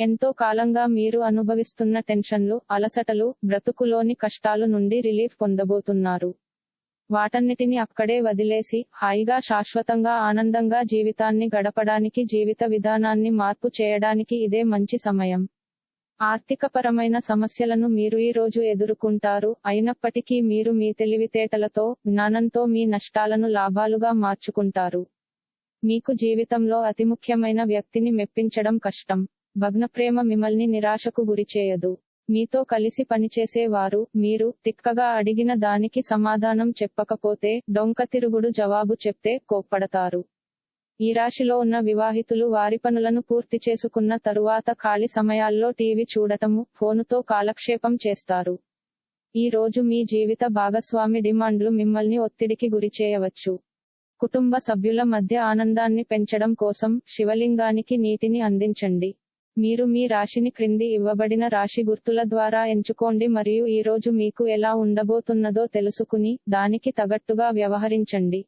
ఎంతో కాలంగా మీరు అనుభవిస్తున్న టెన్షన్లు అలసటలు బ్రతుకులోని కష్టాలు నుండి రిలీఫ్ పొందబోతున్నారు. వాటన్నిటిని అక్కడే వదిలేసి హాయిగా శాశ్వతంగా ఆనందంగా జీవితాన్ని గడపడానికి జీవిత విధానాన్ని మార్పు చేయడానికి ఇదే మంచి సమయం. ఆర్థికపరమైన సమస్యలను మీరు ఈ రోజు ఎదుర్కొంటారు అయినప్పటికీ మీరు మీ తెలివితేటలతో జ్ఞానంతో మీ నష్టాలను లాభాలుగా మార్చుకుంటారు. మీకు జీవితంలో అతి ముఖ్యమైన వ్యక్తిని మెప్పించడం కష్టం. భగ్నప్రేమ మిమ్మల్ని నిరాశకు గురిచేయదు మీతో కలిసి పనిచేసేవారు మీరు తిక్కగా అడిగిన దానికి సమాధానం చెప్పకపోతే డొంక తిరుగుడు జవాబు చెప్తే కోప్పడతారు. ఈ రాశిలో ఉన్న వివాహితులు వారి పనులను పూర్తి చేసుకున్న తరువాత ఖాళీ సమయాల్లో టీవీ చూడటము ఫోనుతో కాలక్షేపం చేస్తారు. ఈ రోజు మీ జీవిత భాగస్వామి డిమాండ్లు మిమ్మల్ని ఒత్తిడికి గురిచేయవచ్చు కుటుంబ సభ్యుల మధ్య ఆనందాన్ని పెంచడం కోసం శివలింగానికి నీటిని అందించండి. మీరు మీ రాశిని క్రింది ఇవ్వబడిన రాశి గుర్తుల ద్వారా ఎంచుకోండి మరియు ఈ రోజు మీకు ఎలా ఉండబోతున్నదో తెలుసుకుని దానికి తగట్టుగా వ్యవహరించండి.